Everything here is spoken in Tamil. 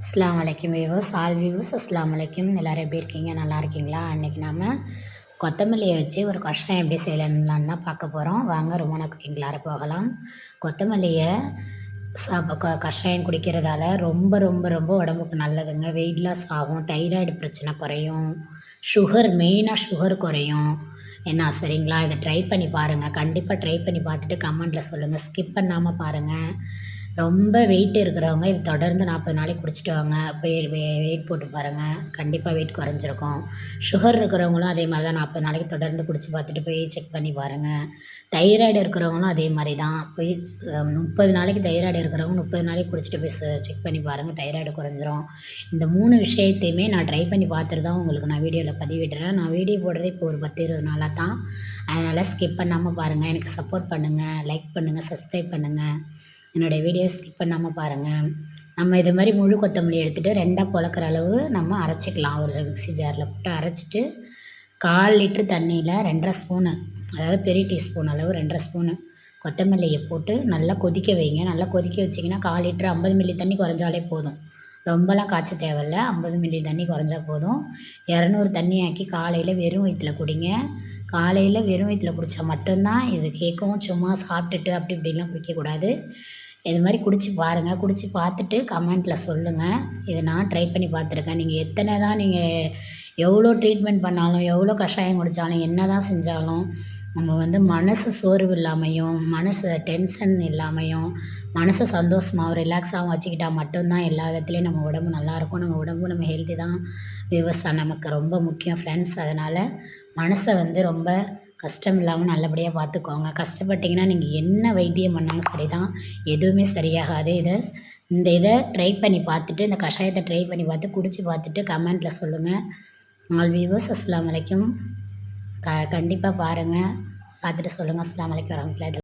அஸ்லாம் வலைக்கும் வியூவர்ஸ் ஆல் வியூவர்ஸ் அஸ்லாம் வலைக்கும் எல்லோரும் எப்படி இருக்கீங்க? நல்லா இருக்கீங்களா? அன்றைக்கி நம்ம கொத்தமல்லியை வச்சு ஒரு கஷாயம் எப்படி செய்யலான்னு தான் பார்க்க போகிறோம் வாங்க ரொம்ப குக்கிங்களார போகலாம். கொத்தமல்லியை சாப்ப க கஷாயம் குடிக்கிறதால ரொம்ப ரொம்ப ரொம்ப உடம்புக்கு நல்லதுங்க. வெயிட் லாஸ் ஆகும். தைராய்டு பிரச்சனை குறையும். சுகர் மெயினாக சுகர் குறையும். என்ன சரிங்களா? இதை ட்ரை பண்ணி பாருங்கள் கண்டிப்பாக ட்ரை பண்ணி பார்த்துட்டு கமெண்ட்டில் சொல்லுங்கள் ஸ்கிப் பண்ணாமல் பாருங்கள் ரொம்ப வெயிட் இருக்கிறவங்க இது தொடர்ந்து நாற்பது நாளைக்கு குடிச்சிட்டு வாங்க. போய் வெயிட் போட்டு பாருங்கள் கண்டிப்பாக வெயிட் குறைஞ்சிருக்கும். சுகர் இருக்கிறவங்களும் அதே மாதிரி தான் நாற்பது நாளைக்கு தொடர்ந்து குடிச்சு பார்த்துட்டு போய் செக் பண்ணி பாருங்கள் தைராய்டு இருக்கிறவங்களும் அதே மாதிரி தான். போய் முப்பது நாளைக்கு தைராய்டு இருக்கிறவங்க முப்பது நாளைக்கு குடிச்சிட்டு போய் செக் பண்ணி பாருங்கள் தைராய்டு குறைஞ்சிரும். இந்த மூணு விஷயத்தையுமே நான் ட்ரை பண்ணி பார்த்துட்டு தான் உங்களுக்கு நான் வீடியோவில் பதிவிடுறேன். நான் வீடியோ போடுறது இப்போ ஒரு பத்து இருபது நாளாக தான். அதனால் ஸ்கிப் பண்ணாமல் பாருங்கள் எனக்கு சப்போர்ட் பண்ணுங்கள் லைக் பண்ணுங்கள் சப்ஸ்கிரைப் பண்ணுங்கள் என்னுடைய வீடியோ ஸ்கிப் பண்ணாமல் பாருங்கள் நம்ம இது மாதிரி முழு கொத்தமல்லி எடுத்துகிட்டு ரெண்டாக பொழக்கிற அளவு நம்ம அரைச்சிக்கலாம். ஒரு மிக்சி ஜாரில் போட்டு அரைச்சிட்டு கால் லிட்ரு தண்ணியில் ரெண்டரை ஸ்பூனு அதாவது பெரிய டீஸ்பூன் அளவு ரெண்டரை ஸ்பூனு கொத்தமல்லியை போட்டு நல்லா கொதிக்க வைங்க. நல்லா கொதிக்க வச்சிங்கன்னா கால் லிட்ரு ஐம்பது மில்லி தண்ணி குறைஞ்சாலே போதும். ரொம்பலாம் காய்ச்ச தேவையில்ல. ஐம்பது மில்லி தண்ணி குறைஞ்சா போதும். இரநூறு தண்ணி ஆக்கி காலையில் வெறும் வயிற்றுல குடிங்க. காலையில் வெறும் வயிற்றுல குடித்தா மட்டும்தான் இது கேட்கும் சும்மா சாப்பிட்டுட்டு அப்படி இப்படிலாம் குடிக்கக்கூடாது. இது மாதிரி குடிச்சு பாருங்கள் குடிச்சு பார்த்துட்டு கமெண்ட்டில் சொல்லுங்கள் இதை நான் ட்ரை பண்ணி பார்த்துருக்கேன். நீங்கள் எத்தனை தான் நீங்கள் எவ்வளோ ட்ரீட்மெண்ட் பண்ணாலும் எவ்வளோ கஷாயம் குடித்தாலும் என்ன தான் செஞ்சாலும் நம்ம வந்து மனசு சோர்வு இல்லாமையும் மனசு டென்ஷன் இல்லாமையும் மனசை சந்தோஷமாகவும் ரிலாக்ஸாகவும் வச்சுக்கிட்டா மட்டும்தான் எல்லா விதத்துலேயும் நம்ம உடம்பு நல்லாயிருக்கும் நம்ம உடம்பு நம்ம ஹெல்த்தி தான். விவசாயம் நமக்கு ரொம்ப முக்கியம் ஃப்ரெண்ட்ஸ் அதனால் மனசை வந்து ரொம்ப கஷ்டம் இல்லாமல் நல்லபடியாக பார்த்துக்கோங்க. கஷ்டப்பட்டீங்கன்னா நீங்கள் என்ன வைத்தியம் பண்ணாலும் சரி தான் எதுவுமே சரியாகாது. இதை இந்த இதை ட்ரை பண்ணி பார்த்துட்டு இந்த கஷாயத்தை ட்ரை பண்ணி பார்த்து குடிச்சு பார்த்துட்டு கமெண்ட்டில் சொல்லுங்கள் ஆல் வியூவர்ஸ் அஸ்லாம் வலைக்கும் க கண்டிப்பாக பாருங்கள் பார்த்துட்டு சொல்லுங்கள் அஸ்லாம் வலைக்கம் வரமத்துல்லாஹி